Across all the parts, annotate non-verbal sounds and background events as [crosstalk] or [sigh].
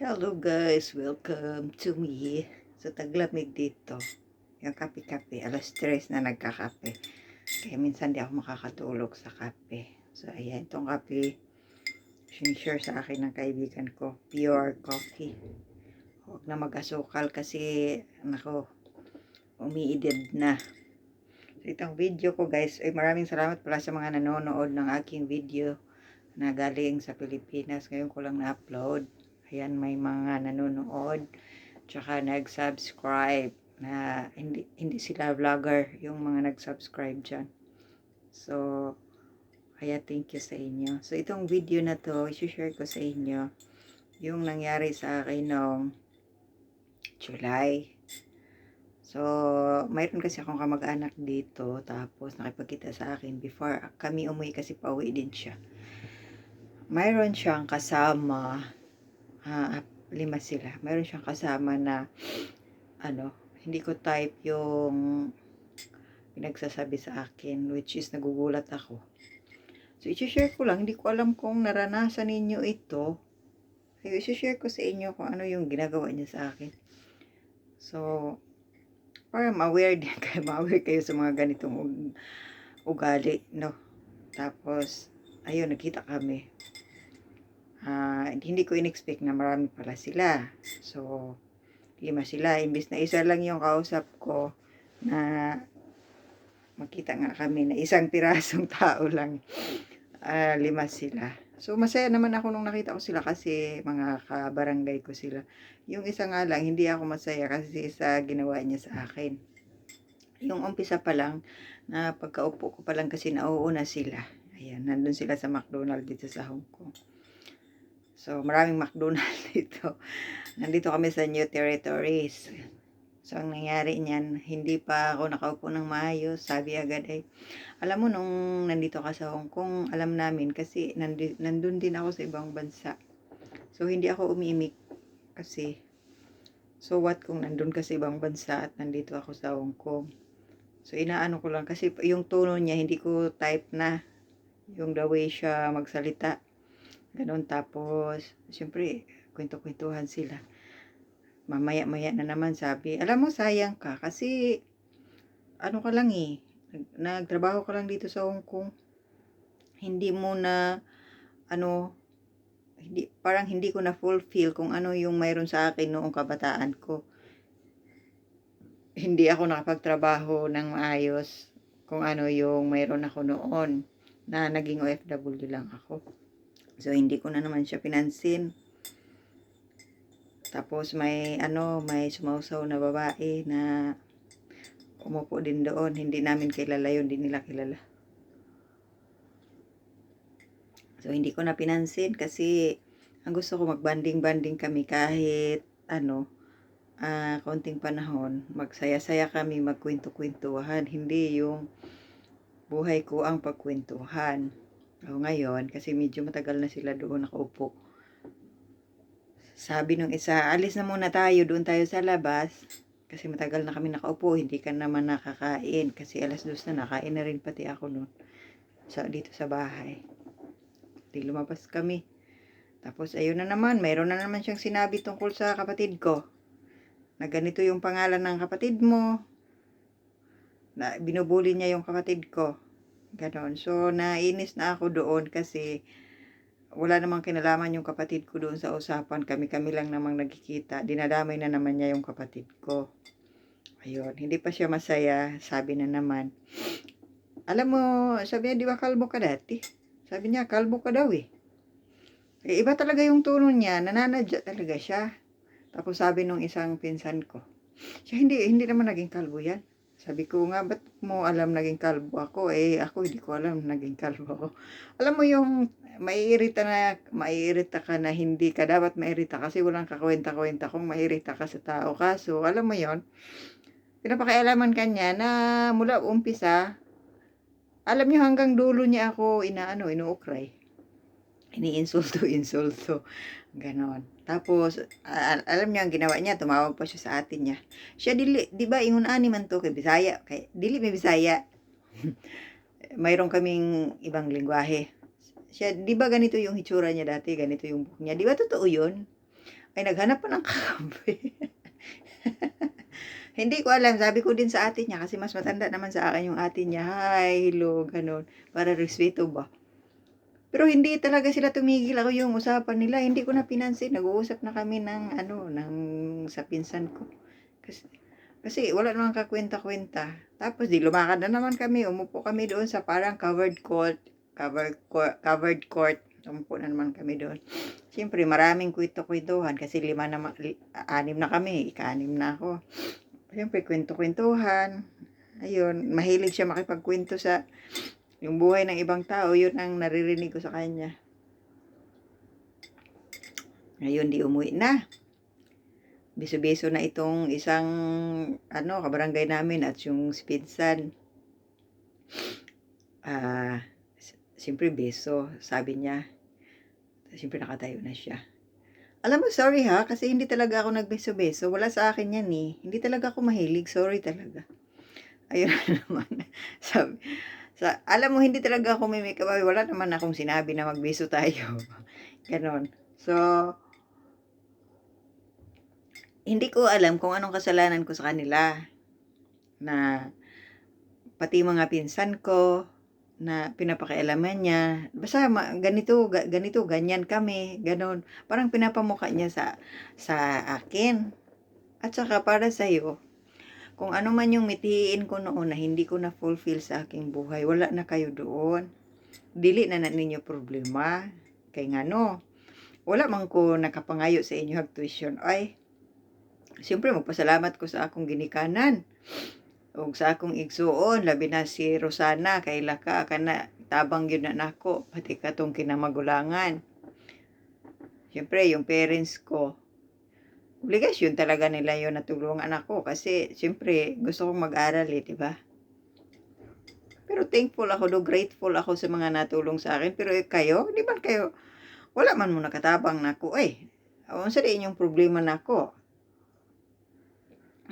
Hello guys, welcome to me sa taglamig dito. Yung kape-kape, alas 3 na nagkakape. Kaya minsan di ako makakatulog sa kape. So ayan, itong kape, sinishare sa akin ng kaibigan ko. Pure coffee. Huwag na mag-asukal kasi, nako, umiidib na. So itong video ko guys, ay maraming salamat pala sa mga nanonood ng aking video na galing sa Pilipinas. Ngayon ko lang na-upload. Ayan, may mga nanonood. Tsaka nag-subscribe na hindi, hindi sila vlogger yung mga nag-subscribe dyan. So, kaya thank you sa inyo. So, itong video na to, isi-share ko sa inyo yung nangyari sa akin noong July. So, mayroon kasi akong kamag-anak dito. Tapos, nakipagkita sa akin before kami umuwi kasi pauwi din siya. Mayroon siyang kasama ah, lima sila. Meron siyang kasama na ano, hindi ko type yung pinagsasabi sa akin which is nagugulat ako. So, i-share ko lang. Hindi ko alam kung naranasan ninyo ito. So, i-share ko sa inyo kung ano yung ginagawa niya sa akin. So, para ma-aware din [laughs] kayo, ma-aware kayo sa mga ganitong ug- ugali, no? Tapos, ayun, nakita kami ah, hindi ko in-expect na marami pala sila. So, lima sila. Imbis na isa lang yung kausap ko na makita nga kami na isang [laughs] pirasong tao lang. ah, lima sila. So, masaya naman ako nung nakita ko sila kasi mga kabarangay ko sila. Yung isa nga lang, hindi ako masaya kasi sa ginawa niya sa akin. Yung umpisa pa lang, na pagkaupo ko pa lang kasi nauuna sila. Ayan, nandun sila sa McDonald's dito sa Hong Kong. So, maraming McDonald's [laughs] dito. Nandito kami sa New Territories. So, ang nangyari niyan, hindi pa ako nakaupo ng maayos. Sabi agad ay, alam mo, nung nandito ka sa Hong Kong, alam namin kasi nandi, nandun din ako sa ibang bansa. So, hindi ako umiimik kasi, so what kung nandun ka sa ibang bansa at nandito ako sa Hong Kong. So, inaano ko lang kasi yung tono niya, hindi ko type na yung the way siya magsalita. Ganon tapos, siyempre, kwento-kwentuhan sila. Mamaya-maya na naman sabi, alam mo sayang ka kasi ano ka lang eh, nag- nagtrabaho ka lang dito sa Hong Kong. Hindi mo na ano hindi parang hindi ko na fulfill kung ano yung mayroon sa akin noong kabataan ko. Hindi ako nakapagtrabaho ng maayos kung ano yung mayroon ako noon na naging OFW lang ako. So, hindi ko na naman siya pinansin. Tapos, may, ano, may sumausaw na babae na umupo din doon. Hindi namin kilala yun. Hindi nila kilala. So, hindi ko na pinansin kasi ang gusto ko magbanding-banding kami kahit, ano, ah, kaunting panahon. Magsaya-saya kami, magkwento-kwentuhan. Hindi yung buhay ko ang pagkwentuhan. O ngayon, kasi medyo matagal na sila doon nakaupo. Sabi nung isa, alis na muna tayo, doon tayo sa labas. Kasi matagal na kami nakaupo, hindi ka naman nakakain. Kasi alas dos na, nakain na rin pati ako noon. Sa, dito sa bahay. Di lumabas kami. Tapos ayun na naman, mayroon na naman siyang sinabi tungkol sa kapatid ko. Na ganito yung pangalan ng kapatid mo. Na binubuli niya yung kapatid ko. Ganon. So, nainis na ako doon kasi wala namang kinalaman yung kapatid ko doon sa usapan. Kami-kami lang namang nagkikita. Dinadamay na naman niya yung kapatid ko. Ayun. Hindi pa siya masaya. Sabi na naman. Alam mo, sabi niya, di ba kalbo ka dati? Sabi niya, kalbo ka daw eh. Eh, iba talaga yung tono niya. Nananadya talaga siya. Tapos sabi nung isang pinsan ko, siya hindi, hindi naman naging kalbo yan. Sabi ko nga, ba't mo alam naging kalbo ako? Eh, ako hindi ko alam naging kalbo ako. Alam mo yung maiirita na, maiirita ka na hindi ka dapat mairita kasi walang kakwenta-kwenta kung mairita ka sa tao ka. So, alam mo yon pinapakialaman kanya na mula umpisa, alam niyo hanggang dulo niya ako inaano, inuukray. Iniinsulto, [laughs] insulto. Ganon. Tapos, a- alam niyo ang ginawa niya, tumawag pa siya sa atin niya. Siya dili, di ba, ingon ani man to kay Bisaya, kay dili may Bisaya. [laughs] Mayroon kaming ibang lingwahe. Siya, di ba ganito yung hitsura niya dati, ganito yung buhok niya. Di ba totoo yun? ay naghanap pa ng [laughs] kakampi. Hindi ko alam, sabi ko din sa ate niya kasi mas matanda naman sa akin yung ate niya. Hi, hello, ganun. Para respeto ba? Pero hindi talaga sila tumigil ako yung usapan nila. Hindi ko na pinansin. Nag-uusap na kami ng ano, ng sa pinsan ko. Kasi, kasi wala namang kakwenta-kwenta. Tapos di lumakad na naman kami. Umupo kami doon sa parang covered court. Covered court. Covered court. Umupo na naman kami doon. Siyempre, maraming kwento-kwentuhan kasi lima na, anim na kami. Ika-anim na ako. Siyempre, kwento-kwentuhan. Ayun, mahilig siya makipagkwento sa yung buhay ng ibang tao. Yun ang naririnig ko sa kanya. Ngayon, di umuwi na. Biso-biso na itong isang ano, kabarangay namin at yung spinsan. Ah, s- siyempre beso, sabi niya. Siyempre nakatayo na siya. Alam mo, sorry ha, kasi hindi talaga ako nagbeso-beso. Wala sa akin yan eh. Hindi talaga ako mahilig. Sorry talaga. Ayun na [laughs] naman. Sabi, sa, alam mo, hindi talaga ako may makeup. Wala naman akong sinabi na magbeso tayo. [laughs] Ganon. So, hindi ko alam kung anong kasalanan ko sa kanila. Na pati mga pinsan ko, na pinapakialaman niya. Basta ma- ganito, ga- ganito, ganyan kami, ganon. Parang pinapamukha niya sa, sa akin. At saka para sa iyo, kung ano man yung mithiin ko noon na hindi ko na fulfill sa aking buhay, wala na kayo doon. Dili na na ninyo problema. Kay nga no, wala man ko nakapangayo sa inyo hag tuition. Ay, siyempre magpasalamat ko sa akong ginikanan ug sa akong igsuon labi na si Rosana kay laka kana tabang yun na nako pati katong kinamagulangan Siyempre, yung parents ko, obligasyon talaga nila yun na tulungan ako kasi siyempre gusto kong mag-aral eh, di ba? Pero thankful ako, do grateful ako sa mga natulong sa akin. Pero eh, kayo, di ba kayo, wala man mo nakatabang na ako eh. Awan sa inyong problema na ako.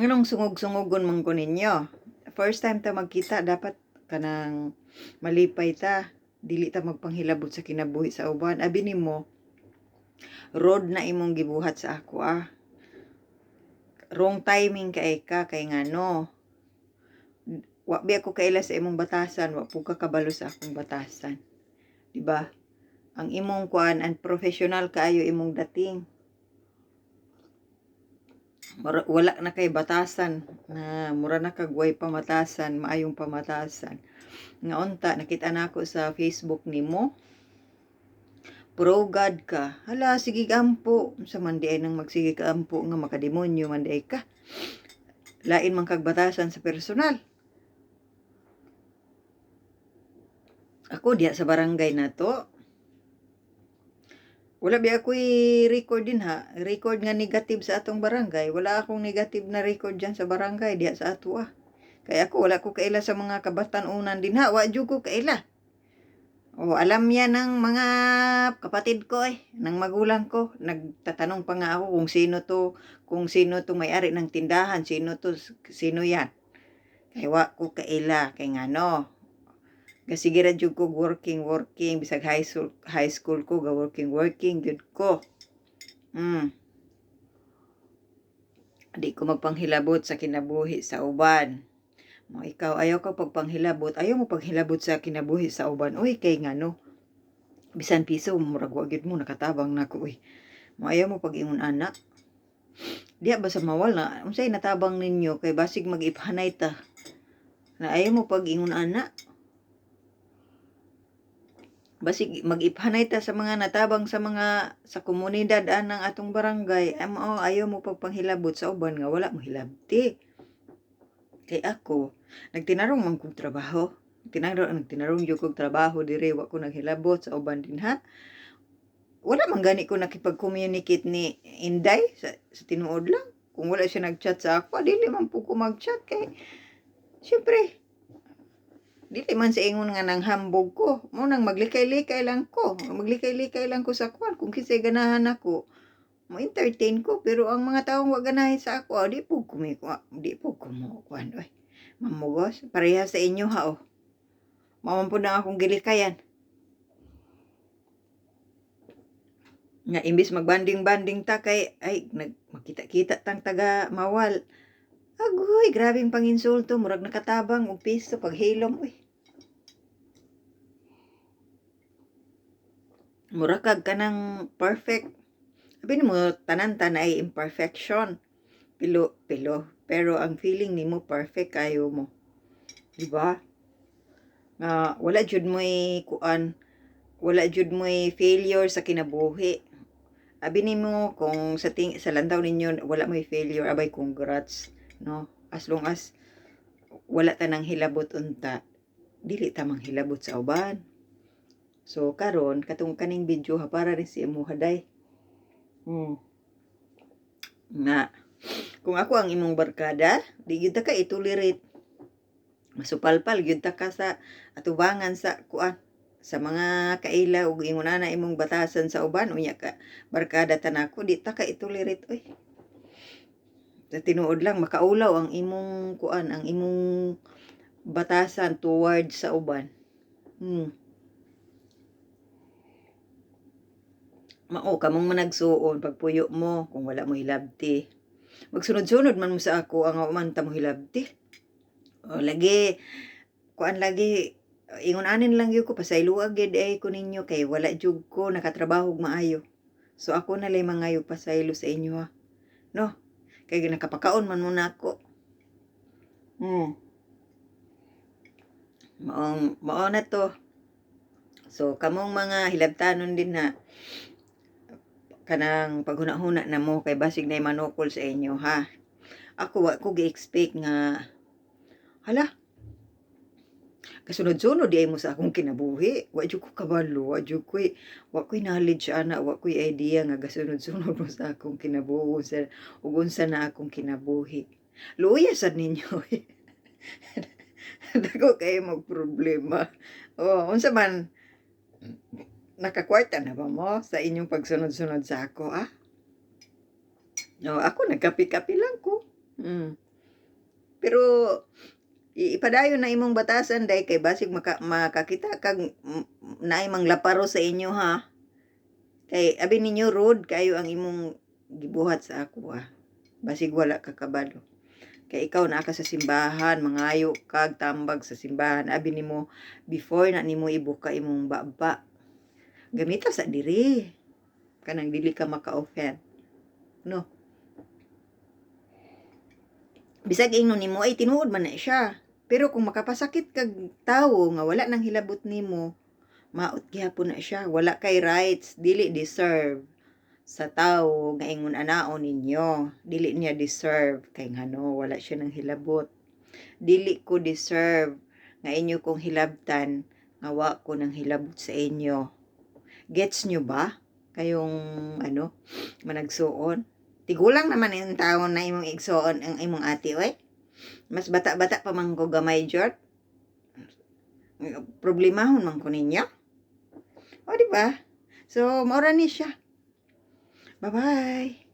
Anong sungog-sungogon man ko ninyo? First time ta magkita, dapat kanang malipay ta. Dili ta magpanghilabot sa kinabuhi sa uban. Abi ni mo, road na imong gibuhat sa ako ah. Wrong timing kay ka, kay nga no. Wa bi ako kaila sa imong batasan, wa po ka kabalo sa akong batasan. Di ba? Ang imong kuan, and professional kaayo imong dating. Mura- wala na kay batasan na mura na kagway pamatasan maayong pamatasan nga unta nakita na ako sa Facebook nimo pro God ka hala sige gampo sa mandi ay nang magsige ka ampo nga makademonyo mandi ay ka lain man kag batasan sa personal ako diya sa barangay na to wala ba ako record din ha. Record nga negative sa atong barangay. Wala akong negative na record dyan sa barangay. Diya sa ato ah. Kaya ako wala ko kaila sa mga kabatanunan din ha. Wa ko kaila. O alam yan ng mga kapatid ko eh. Ng magulang ko. Nagtatanong pa nga ako kung sino to. Kung sino to may-ari ng tindahan. Sino to. Sino yan. Kaya wa ko kaila. Kaya nga no. Kasigira jud ko working working bisag high school high school ko ga working working jud ko. Mm. Di ko magpanghilabot sa kinabuhi sa uban. Mo ikaw ayaw ka pagpanghilabot, ayaw mo paghilabot sa kinabuhi sa uban. Uy kay nga no. Bisan piso murag wa gyud mo nakatabang nako uy. Mo ayaw mo pag-ingon anak. Diya ba sa mawala? Unsay natabang ninyo kay basig mag-iphanay ta. Na ayaw mo pag-ingon anak. basig mag-iphanay ta sa mga natabang sa mga sa komunidad anang atong barangay am oh, ayaw mo pagpanghilabot sa uban nga wala mo hilabti kay ako nagtinarong man kog trabaho. Tinarong nagtinarong jud kog trabaho dire wa ko naghilabot sa uban din ha? Wala man gani ko nakipag-communicate ni Inday sa, sa tinuod lang. Kung wala siya nag-chat sa ako dili man po ko mag-chat kay syempre dili man sa ingon nga nang hambog ko. Mo nang maglikay-likay lang ko. Maglikay-likay lang ko sa kwan kung kinsay ganahan ako mo entertain ko. Pero ang mga taong wa ganahin sa ako di po kwa- di po kwan oy mamugos pareha sa inyo ha oh. Maman po na akong gilikayan. Nga imbis magbanding-banding ta kay ay nag makita-kita tang taga mawal. Agoy grabing panginsulto murag nakatabang og piso paghilom uy. Mura kag kanang perfect. Sabi mo tanan tan ay imperfection. Pilo pilo pero ang feeling nimo perfect kayo mo. Di ba? Nga wala jud mo'y kuan wala jud mo'y failure sa kinabuhi. Abi nimo kung sa ting sa lantaw ninyo wala mo'y failure abay congrats no? As long as wala ta nang hilabot unta dili ta mang hilabot sa uban. So karon katong kaning video ha para rin si imo haday. Hmm. nga kung ako ang imong barkada di gyud ka itolerate masupalpal gyud ta ka sa atubangan sa kuan sa mga kaila ug ingon na imong batasan sa uban unya ka barkada tanako di ta ka itolerate oy sa tinuod lang makaulaw ang imong kuan ang imong batasan towards sa uban. Hmm. mao kamong managsuon pagpuyo mo kung wala mo hilabti magsunod-sunod man mo sa ako ang man ta mo hilabti. O lagi kuan lagi ingon anin lang gyud ko pasayloag gid ay ko ninyo kay wala jud ko nakatrabaho maayo. So ako na lay mangayo pasaylo sa inyo ha no? Kay nakapakaon man muna ako. Hmm. Mao mao na to. So kamong mga hilabtanon din na kanang paghuna-huna na mo kay basig na manukol sa inyo ha? Ako wa ko gi-expect nga hala kasunod-sunod di mo sa akong kinabuhi. Wa jud ko kabalo wa jud ko wa ko'y knowledge ana wa ko'y idea nga gasunod-sunod mo sa akong kinabuhi sa ug unsa na akong kinabuhi. Luya sad ninyo [laughs] dako kay mag problema oh unsa man nakakwarta na ba mo sa inyong pagsunod-sunod sa ako ah no ako nagkapi-kapi lang ko. Mm. pero ipadayon na imong batasan day kay basig maka, makakita kag naay mang laparo sa inyo ha? Kay abi ninyo road kayo ang imong gibuhat sa ako ah basig wala ka kabalo. Kay ikaw na ka sa simbahan mangayo kag tambag sa simbahan. Abi nimo before na nimo ibuka imong baba gamita sa diri. Kanang dili ka maka-offend. No. Bisag ingnon nimo ay tinuod man na siya. Pero kung makapasakit kag tawo nga wala nang hilabot nimo maot gihapon na siya. Wala kay rights dili deserve sa tawo nga ingon anaon ninyo. Dili niya deserve. Kay ngano wala siya nang hilabot. Dili ko deserve nga inyo kong hilabtan nga wa ko nang hilabot sa inyo Gets nyo ba? Kayong, ano, managsuon. Tigulang naman yung taon na imong igsuon ang imong ate, oy. Mas bata-bata pa man ko gamay, Jort. Problemahon man ko ninyo. O, di ba? So, maura ni siya. Bye-bye.